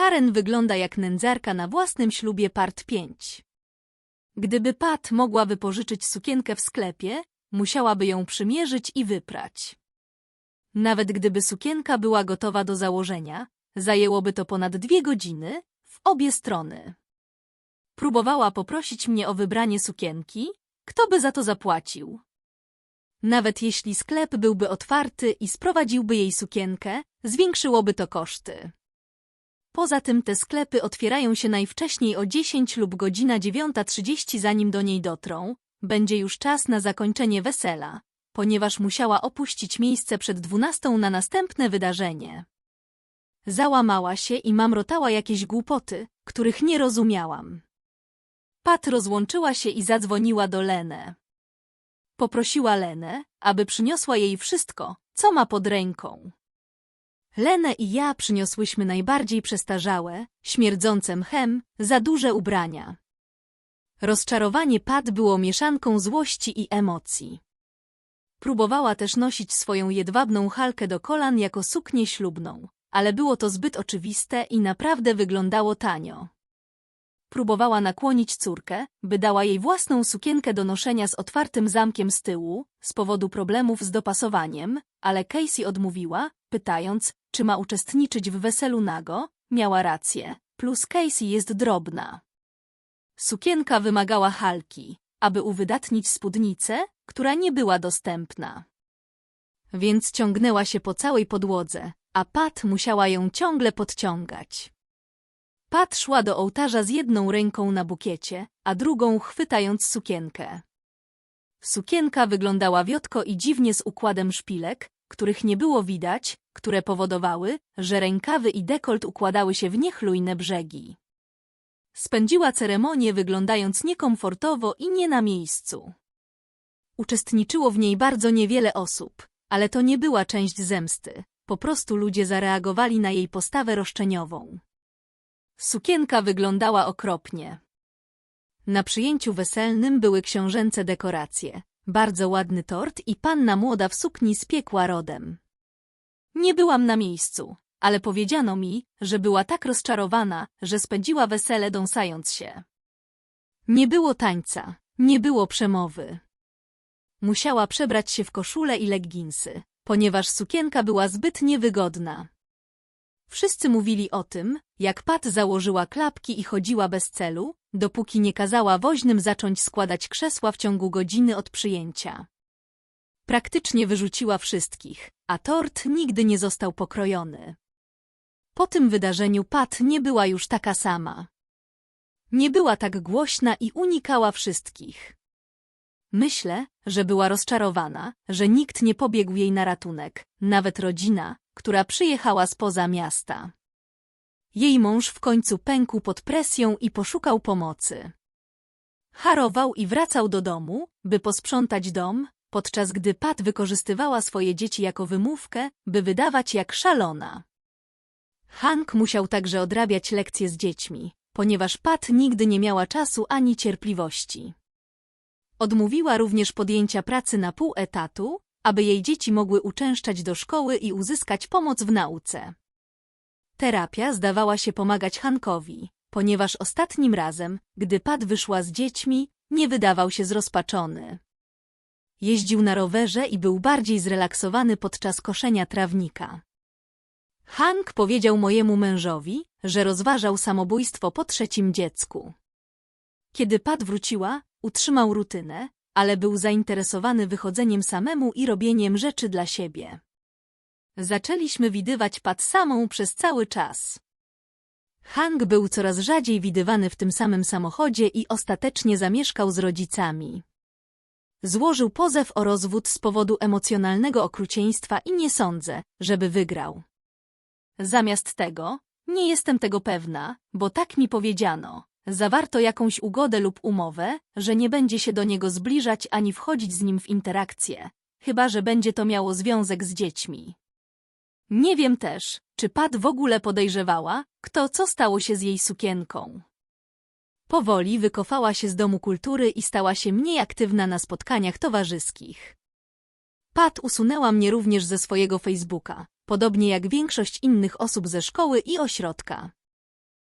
Karen wygląda jak nędzarka na własnym ślubie part 5. Gdyby Pat mogła wypożyczyć sukienkę w sklepie, musiałaby ją przymierzyć i wyprać. Nawet gdyby sukienka była gotowa do założenia, zajęłoby to ponad dwie godziny w obie strony. Próbowała poprosić mnie o wybranie sukienki, kto by za to zapłacił. Nawet jeśli sklep byłby otwarty i sprowadziłby jej sukienkę, zwiększyłoby to koszty. Poza tym te sklepy otwierają się najwcześniej o 10 lub godzina 9.30 zanim do niej dotrą, będzie już czas na zakończenie wesela, ponieważ musiała opuścić miejsce przed 12 na następne wydarzenie. Załamała się i mamrotała jakieś głupoty, których nie rozumiałam. Pat rozłączyła się i zadzwoniła do Lenę. Poprosiła Lenę, aby przyniosła jej wszystko, co ma pod ręką. Lenę i ja przyniosłyśmy najbardziej przestarzałe, śmierdzące mchem, za duże ubrania. Rozczarowanie Pat było mieszanką złości i emocji. Próbowała też nosić swoją jedwabną halkę do kolan jako suknię ślubną, ale było to zbyt oczywiste i naprawdę wyglądało tanio. Próbowała nakłonić córkę, by dała jej własną sukienkę do noszenia z otwartym zamkiem z tyłu, z powodu problemów z dopasowaniem, ale Casey odmówiła, pytając, czy ma uczestniczyć w weselu nago, miała rację, plus Casey jest drobna. Sukienka wymagała halki, aby uwydatnić spódnicę, która nie była dostępna. Więc ciągnęła się po całej podłodze, a Pat musiała ją ciągle podciągać. Pat szła do ołtarza z jedną ręką na bukiecie, a drugą chwytając sukienkę. Sukienka wyglądała wiotko i dziwnie z układem szpilek, których nie było widać, które powodowały, że rękawy i dekolt układały się w niechlujne brzegi. Spędziła ceremonię wyglądając niekomfortowo i nie na miejscu. Uczestniczyło w niej bardzo niewiele osób, ale to nie była część zemsty, po prostu ludzie zareagowali na jej postawę roszczeniową. Sukienka wyglądała okropnie. Na przyjęciu weselnym były książęce dekoracje, bardzo ładny tort i panna młoda w sukni z piekła rodem. Nie byłam na miejscu, ale powiedziano mi, że była tak rozczarowana, że spędziła wesele dąsając się. Nie było tańca, nie było przemowy. Musiała przebrać się w koszulę i legginsy, ponieważ sukienka była zbyt niewygodna. Wszyscy mówili o tym, jak Pat założyła klapki i chodziła bez celu, dopóki nie kazała woźnym zacząć składać krzesła w ciągu godziny od przyjęcia. Praktycznie wyrzuciła wszystkich, a tort nigdy nie został pokrojony. Po tym wydarzeniu Pat nie była już taka sama. Nie była tak głośna i unikała wszystkich. Myślę, że była rozczarowana, że nikt nie pobiegł jej na ratunek, nawet rodzina, która przyjechała spoza miasta. Jej mąż w końcu pękł pod presją i poszukał pomocy. Harował i wracał do domu, by posprzątać dom, podczas gdy Pat wykorzystywała swoje dzieci jako wymówkę, by wydawać jak szalona. Hank musiał także odrabiać lekcje z dziećmi, ponieważ Pat nigdy nie miała czasu ani cierpliwości. Odmówiła również podjęcia pracy na pół etatu, aby jej dzieci mogły uczęszczać do szkoły i uzyskać pomoc w nauce. Terapia zdawała się pomagać Hankowi, ponieważ ostatnim razem, gdy Pat wyszła z dziećmi, nie wydawał się zrozpaczony. Jeździł na rowerze i był bardziej zrelaksowany podczas koszenia trawnika. Hank powiedział mojemu mężowi, że rozważał samobójstwo po trzecim dziecku. Kiedy Pat wróciła, utrzymał rutynę, ale był zainteresowany wychodzeniem samemu i robieniem rzeczy dla siebie. Zaczęliśmy widywać Pat samą przez cały czas. Hank był coraz rzadziej widywany w tym samym samochodzie i ostatecznie zamieszkał z rodzicami. Złożył pozew o rozwód z powodu emocjonalnego okrucieństwa i nie sądzę, żeby wygrał. Zamiast tego, nie jestem tego pewna, bo tak mi powiedziano. Zawarto jakąś ugodę lub umowę, że nie będzie się do niego zbliżać ani wchodzić z nim w interakcję, chyba że będzie to miało związek z dziećmi. Nie wiem też, czy Pat w ogóle podejrzewała, kto co stało się z jej sukienką. Powoli wykofała się z domu kultury i stała się mniej aktywna na spotkaniach towarzyskich. Pat usunęła mnie również ze swojego Facebooka, podobnie jak większość innych osób ze szkoły i ośrodka.